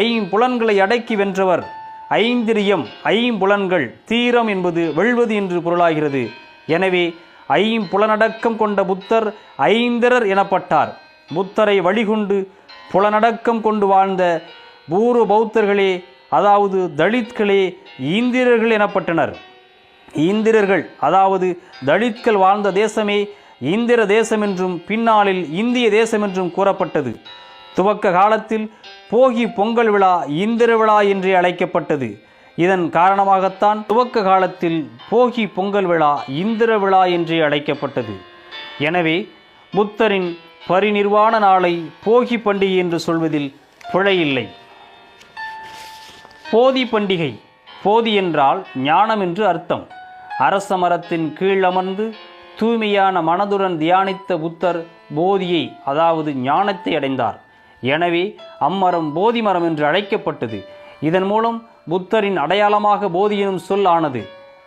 ஐம்புலன்களை அடக்கி வென்றவர். ஐந்திரியம் ஐம்புலன்கள் தீரம் என்பது வெல்வது என்று பொருளாகிறது. எனவே ஐம்புலனடக்கம் கொண்ட புத்தர் ஐந்திரர் எனப்பட்டார். புத்தரை வழிகொண்டு புலனடக்கம் கொண்டு வாழ்ந்த பூர்வ பௌத்தர்களே அதாவது தலித்களே இந்திரர்கள் எனப்பட்டனர். இந்திரர்கள் அதாவது தலித்கள் வாழ்ந்த தேசமே இந்திர தேசம் என்றும் பின்னாளில் இந்திய தேசம் என்றும் கூறப்பட்டது. துவக்க காலத்தில் போகி பொங்கல் விழா இந்திர விழா என்றே அழைக்கப்பட்டது. இதன் காரணமாகத்தான் துவக்க காலத்தில் போகி பொங்கல் விழா இந்திர விழா என்றே அழைக்கப்பட்டது. எனவே புத்தரின் பரிநிர்வாண நாளை போகி பண்டிகை என்று சொல்வதில் பிழையில்லை போதி பண்டிகை போதி என்றால் ஞானம் என்று அர்த்தம். அரச மரத்தின் கீழ் அமர்ந்து தூய்மையான மனதுடன் தியானித்த புத்தர் போதியை அதாவது ஞானத்தை அடைந்தார். எனவே அம்மரம் போதி மரம் என்று அழைக்கப்பட்டது. இதன் மூலம் புத்தரின் அடையாளமாக போதி எனும் சொல் ஆனது.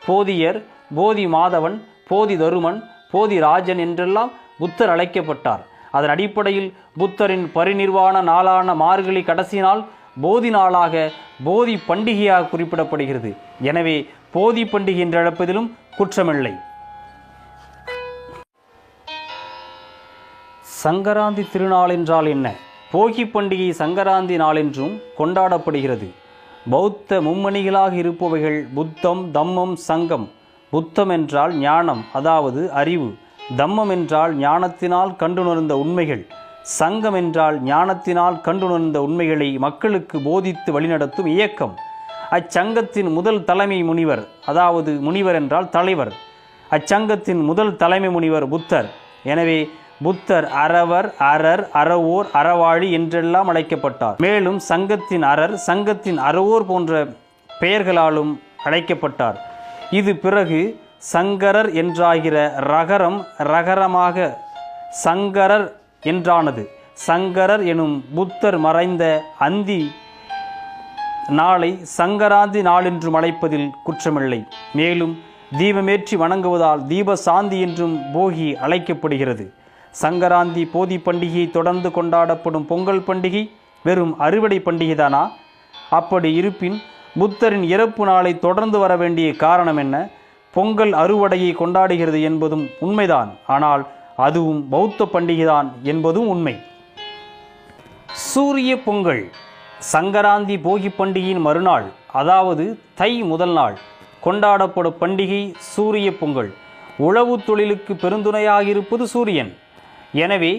போதியர் போதி மாதவன் போதி தருமன் போதி ராஜன் என்றெல்லாம் புத்தர் அழைக்கப்பட்டார். அதன் அடிப்படையில் புத்தரின் பரிநிர்வாண நாளான மார்கழி கடைசி நாள் போதி நாளாக போதி பண்டிகையாக குறிப்பிடப்படுகிறது. எனவே போதி பண்டிகை என்று அழைப்பதிலும் குற்றமில்லை. சங்கராந்தி திருநாள் என்றால் என்ன? போகி பண்டிகை சங்கராந்தி நாளென்றும் கொண்டாடப்படுகிறது. பௌத்த மும்மணிகளாக இருப்பவைகள் புத்தம் தம்மம் சங்கம். புத்தம் என்றால் ஞானம் அதாவது அறிவு. தம்மம் என்றால் ஞானத்தினால் கண்டுணர்ந்த உண்மைகள். சங்கம் என்றால் ஞானத்தினால் கண்டுணர்ந்த உண்மைகளை மக்களுக்கு போதித்து வழிநடத்தும் இயக்கம். அச்சங்கத்தின் முதல் தலைமை முனிவர் அதாவது முனிவர் என்றால் தலைவர். அச்சங்கத்தின் முதல் தலைமை முனிவர் புத்தர். எனவே புத்தர் அறவர் அறர் அறவோர் அறவாழி என்றெல்லாம் அழைக்கப்பட்டார். மேலும் சங்கத்தின் அறர் சங்கத்தின் அறவோர் போன்ற பெயர்களாலும் அழைக்கப்பட்டார். இது பிறகு சங்கரர் என்றாகிற ரகரம் ரகரமாக சங்கரர் என்றானது. சங்கரர் எனும் புத்தர் மறைந்த அந்தி நாளை சங்கராந்தி நாளென்றும் அழைப்பதில் குற்றமில்லை. மேலும் தீபமேற்றி வணங்குவதால் தீப சாந்தி என்றும் போகி அழைக்கப்படுகிறது. சங்கராந்தி போதி பண்டிகையை தொடர்ந்து கொண்டாடப்படும் பொங்கல் பண்டிகை வெறும் அறுவடை பண்டிகைதானா? அப்படி இருப்பின் புத்தரின் இறப்பு நாளை தொடர்ந்து வர வேண்டிய காரணம் என்ன? பொங்கல் அறுவடையை கொண்டாடுகிறது என்பதும் உண்மைதான். ஆனால் அதுவும் பௌத்த பண்டிகைதான் என்பதும் உண்மை. சூரிய பொங்கல் சங்கராந்தி போகி பண்டிகையின் மறுநாள் அதாவது தை முதல் நாள் கொண்டாடப்படும் பண்டிகை சூரிய பொங்கல். உழவு தொழிலுக்கு பெருந்துணையாக இருப்பது சூரியன். எனவே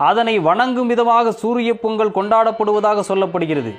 அதனை வணங்கும் விதமாக சூரிய பொங்கல் கொண்டாடப்படுவதாக சொல்லப்படுகிறது.